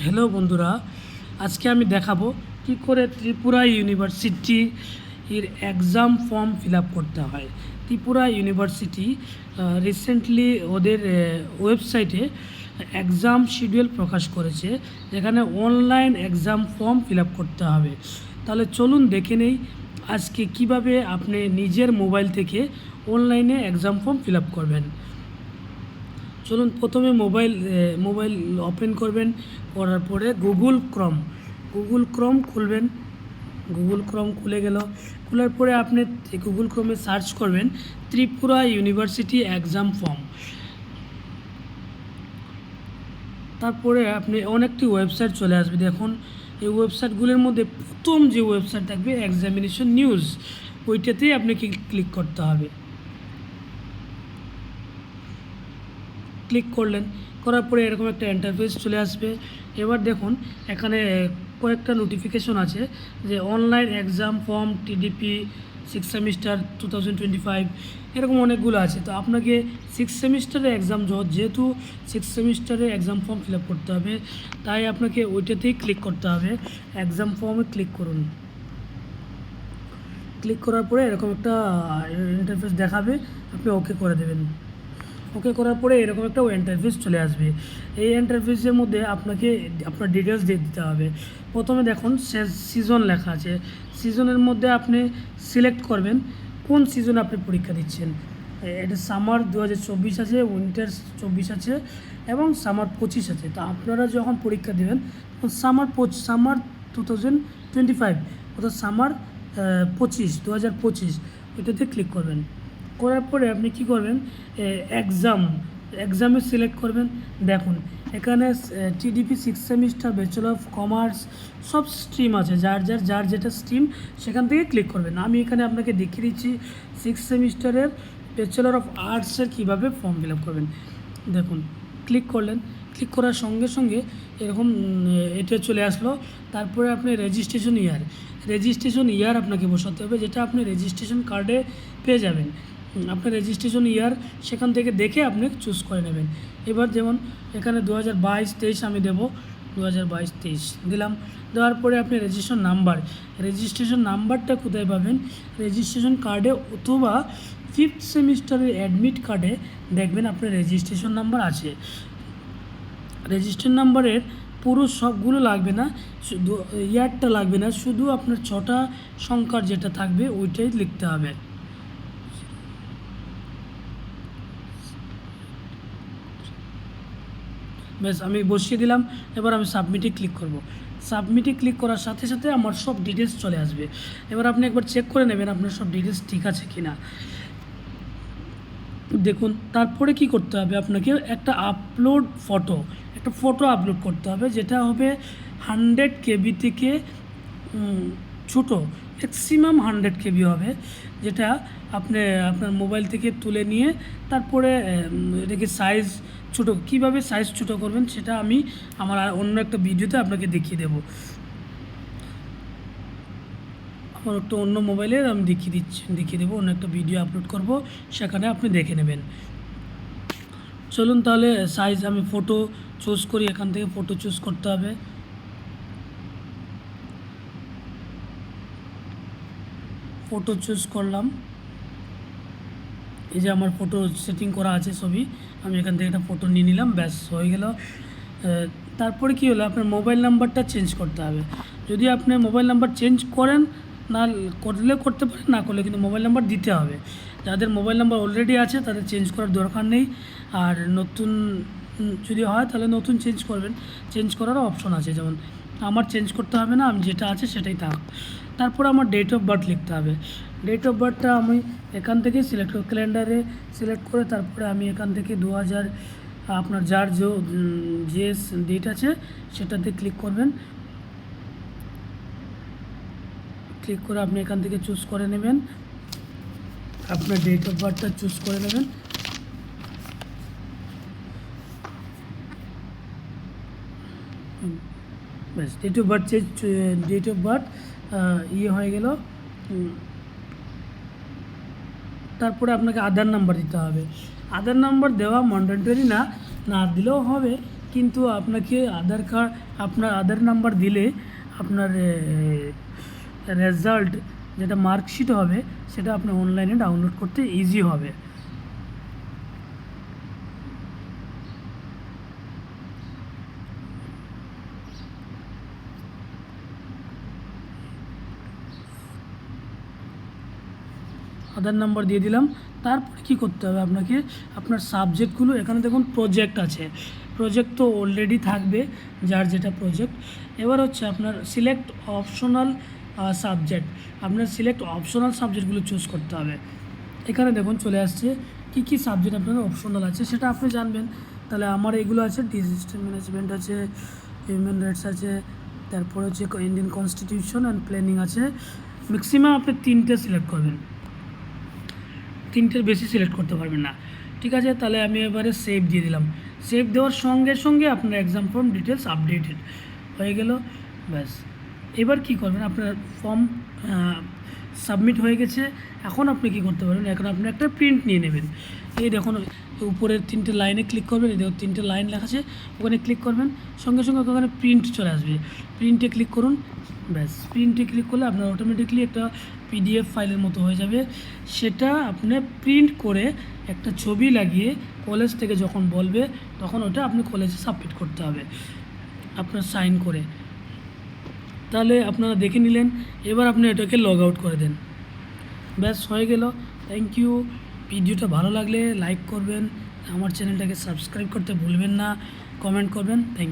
Hello বন্ধুরা। আজকে আমি দেখাবো কি করে ত্রিপুরা ইউনিভার্সিটি এর এক্সাম ফর্ম ফিল করতে হয়। ত্রিপুরা ইউনিভার্সিটি রিসেন্টলি ওদের ওয়েবসাইটে এক্সাম শিডিউল প্রকাশ করেছে, যেখানে অনলাইন এক্সাম ফর্ম ফিল করতে হবে। তাহলে চলুন দেখে নেই আজকে কীভাবে আপনি নিজের মোবাইল থেকে অনলাইনে এক্সাম ফর্ম ফিল করবেন। চলুন প্রথমে মোবাইল মোবাইল ওপেন করবেন, করার পরে গুগল ক্রম গুগল ক্রম খুলবেন, গুগল ক্রম খুলে গেল। খোলার পরে আপনি গুগল ক্রমে সার্চ করবেন ত্রিপুরা ইউনিভার্সিটি এক্সাম ফর্ম। তারপরে আপনি অনেকটি ওয়েবসাইট চলে আসবে, দেখুন। এই ওয়েবসাইটগুলির মধ্যে প্রথম যে ওয়েবসাইট থাকবে এক্সামিনেশন নিউজ ওইটাতেই আপনাকে ক্লিক করতে হবে। ক্লিক করলেন। করার পরে এরকম একটা ইন্টারফেস চলে আসবে। এবার দেখুন, এখানে কয়েকটা নোটিফিকেশন আছে যে online exam form TDP six semester two thousand twenty five এরকম অনেকগুলো আছে। তো আপনাকে সিক্স সেমিস্টারে এক্সাম যেহেতু সিক্স সেমিস্টারে এক্সাম ফর্ম ফিল আপ করতে হবে, তাই আপনাকে ওইটাতেই ক্লিক করতে হবে। এক্সাম ফর্মে ক্লিক করুন। ক্লিক করার পরে এরকম একটা ইন্টারফেস দেখাবে, আপনি ওকে করে দেবেন। ওকে করার পরে এরকম একটা ইন্টারফেস চলে আসবে। এই ইন্টারফেসের মধ্যে আপনাকে আপনার ডিটেলস দিয়ে দিতে হবে। প্রথমে দেখুন সিজন লেখা আছে। সিজনের মধ্যে আপনি সিলেক্ট করবেন কোন সিজনে আপনি পরীক্ষা দিচ্ছেন। এটা সামার দু হাজার চব্বিশ আছে উইন্টার চব্বিশ আছে, এবং সামার পঁচিশ আছে। তো আপনারা যখন পরীক্ষা দেবেন, তখন summer summer two thousand twenty five অর্থাৎ সামার পঁচিশ দু হাজার পঁচিশ, এটাতে ক্লিক করবেন। করার পরে আপনি কি করবেন? এক্সাম এক্সামে সিলেক্ট করবেন। দেখুন, এখানে TDP six semester bachelor of commerce সব স্ট্রিম আছে। যার যার যার যেটা স্ট্রিম সেখান থেকে ক্লিক করবেন। আমি এখানে আপনাকে দেখিয়ে দিচ্ছি সিক্স সেমিস্টারের ব্যাচেলর অফ আর্টসের কীভাবে ফর্ম ফিল আপ করবেন। দেখুন ক্লিক করলেন। ক্লিক করার সঙ্গে সঙ্গে এরকম এটা চলে আসলো। তারপরে আপনি রেজিস্ট্রেশন ইয়ার রেজিস্ট্রেশন ইয়ার আপনাকে বসাতে হবে, যেটা আপনি রেজিস্ট্রেশন কার্ডে পেয়ে যাবেন। আপনার রেজিস্ট্রেশন ইয়ার সেখান থেকে দেখে আপনি চুজ করে নেবেন। এবার যেমন এখানে দু হাজার বাইশ তেইশ আমি দেবো দু হাজার বাইশ তেইশ দিলাম। দেওয়ার পরে আপনি রেজিস্ট্রেশন নাম্বার রেজিস্ট্রেশন নাম্বারটা কোথায় পাবেন? রেজিস্ট্রেশন কার্ডে অথবা ফিফথ সেমিস্টারের অ্যাডমিট কার্ডে দেখবেন আপনার রেজিস্ট্রেশন নাম্বার আছে। রেজিস্ট্রেশন নাম্বারের পুরো সবগুলো লাগবে না শুধু ইয়ারটা লাগবে না, শুধু আপনার ছটা সংখ্যার যেটা থাকবে ওইটাই লিখতে হবে। ব্যাস, আমি বসিয়ে দিলাম, এবার আমি সাবমিটে ক্লিক করব। সাবমিটে ক্লিক করার সাথে সাথে আমার সব ডিটেলস চলে আসবে। এবার আপনি একবার চেক করে নেবেন আপনার সব ডিটেলস ঠিক আছে কি না দেখুন, তারপরে কি করতে হবে? আপনাকে একটা আপলোড ফটো একটা ফটো আপলোড করতে হবে, যেটা হবে হান্ড্রেড কেবি থেকে ছোটো। ম্যাক্সিমাম হান্ড্রেড কেবি হবে, যেটা আপনি, আপনার মোবাইল থেকে তুলে নিয়ে তারপরে এটাকে সাইজ ছোটো, কীভাবে সাইজ ছোটো করবেন সেটা আমি আমার অন্য একটা ভিডিওতে আপনাকে দেখিয়ে দেবো। আমার একটা অন্য মোবাইলে আমি দেখিয়ে দিচ্ছি, দেখিয়ে দেবো, অন্য একটা ভিডিও আপলোড করব, সেখানে আপনি দেখে নেবেন। চলুন তাহলে সাইজ আমি ফটো চুজ করি, এখান থেকে ফটো চুজ করতে হবে। ফটো চুজ করলাম। এই যে আমার ফটো সেটিং করা আছে ছবি, আমি এখান থেকে একটা ফটো নিয়ে নিলাম, ব্যাস হয়ে গেল। তারপরে কি হলো? আপনার মোবাইল নাম্বারটা চেঞ্জ করতে হবে। যদি আপনি মোবাইল নাম্বার চেঞ্জ করেন, না করলে করতে পারেন, না করলে কিন্তু মোবাইল নাম্বার দিতে হবে। যাদের মোবাইল নাম্বার অলরেডি আছে, তাদের চেঞ্জ করার দরকার নেই। আর নতুন যদি হয়, তাহলে নতুন চেঞ্জ করবেন। চেঞ্জ করারও অপশন আছে, যেমন, আমার চেঞ্জ করতে হবে না, আমি যেটা আছে সেটাই থাক। তারপর আমার ডেট অফ বার্থ লিখতে হবে। ডেট অফ বার্থটা আমি এখান থেকে সিলেক্ট ক্যালেন্ডারে সিলেক্ট করে তারপরে আমি এখান থেকে দু হাজার, আপনার যার যে যে ডেট আছে সেটাতে ক্লিক করবেন। ক্লিক করে আপনি এখান থেকে চুজ করে নেবেন। আপনার ডেট অফ বার্থটা চুজ করে নেবেন। ব্যাস date of birth change date of birth ইয়ে হয়ে গেল। তারপরে আপনাকে আধার নাম্বার দিতে হবে। আধার নাম্বার দেওয়া ম্যান্ডেটরি না না দিলেও হবে কিন্তু আপনাকে আধার কার্ড আপনার আধার নাম্বার দিলে আপনার রেজাল্ট যেটা মার্কশিট হবে সেটা আপনি অনলাইনে ডাউনলোড করতে ইজি হবে। আধার নাম্বার দিয়ে দিলাম। তারপরে কী করতে হবে আপনাকে? আপনার সাবজেক্টগুলো, এখানে দেখুন প্রজেক্ট আছে। প্রজেক্ট তো অলরেডি থাকবে, যার যেটা প্রজেক্ট এবার হচ্ছে আপনার সিলেক্ট অপশনাল সাবজেক্ট আপনার সিলেক্ট অপশনাল সাবজেক্টগুলো চুজ করতে হবে। এখানে দেখুন চলে আসছে, কী কী সাবজেক্ট আপনার অপশনাল আছে সেটা আপনি জানবেন। তাহলে আমার এগুলো আছে ডিজিটাল ম্যানেজমেন্ট আছে হিউম্যান রাইটস আছে, তারপর হচ্ছে ইন্ডিয়ান কনস্টিটিউশন অ্যান্ড প্ল্যানিং আছে। ম্যাক্সিমাম আপনি তিনটে সিলেক্ট করবেন। তিনটের বেশি সিলেক্ট করতে পারবেন না। ঠিক আছে? তাহলে আমি এবারে সেভ দিয়ে দিলাম। সেভ দেওয়ার সঙ্গে সঙ্গে আপনার এক্সাম ফর্ম ডিটেলস আপডেটেড হয়ে গেল। ব্যাস। এবার কি করবেন? আপনার ফর্ম সাবমিট হয়ে গেছে। এখন আপনি কি করতে পারবেন? এখন আপনি একটা প্রিন্ট নিয়ে নেবেন। এই দেখুন, উপরের তিনটে লাইনে ক্লিক করবেন। এই দেখুন, তিনটে লাইন লেখা আছে। ওখানে ক্লিক করবেন। সঙ্গে সঙ্গে ওখানে প্রিন্ট চলে আসবে। প্রিন্টে ক্লিক করুন। ব্যাস প্রিন্টে ক্লিক করলে আপনার অটোমেটিকলি একটা পিডিএফ ফাইলের মতো হয়ে যাবে। সেটা আপনি প্রিন্ট করে একটা ছবি লাগিয়ে কলেজ থেকে যখন বলবে, তখন ওটা আপনি কলেজে সাবমিট করতে হবে, আপনার সাইন করে। তাহলে আপনারা দেখে নিলেন, এবার আপনি এটাকে লগ আউট করে দেন। ব্যাস, হয়ে গেল। থ্যাংক ইউ ভিডিওটা ভালো লাগলে লাইক করবেন। আমার চ্যানেলটাকে সাবস্ক্রাইব করতে ভুলবেন না। কমেন্ট করবেন। Thank you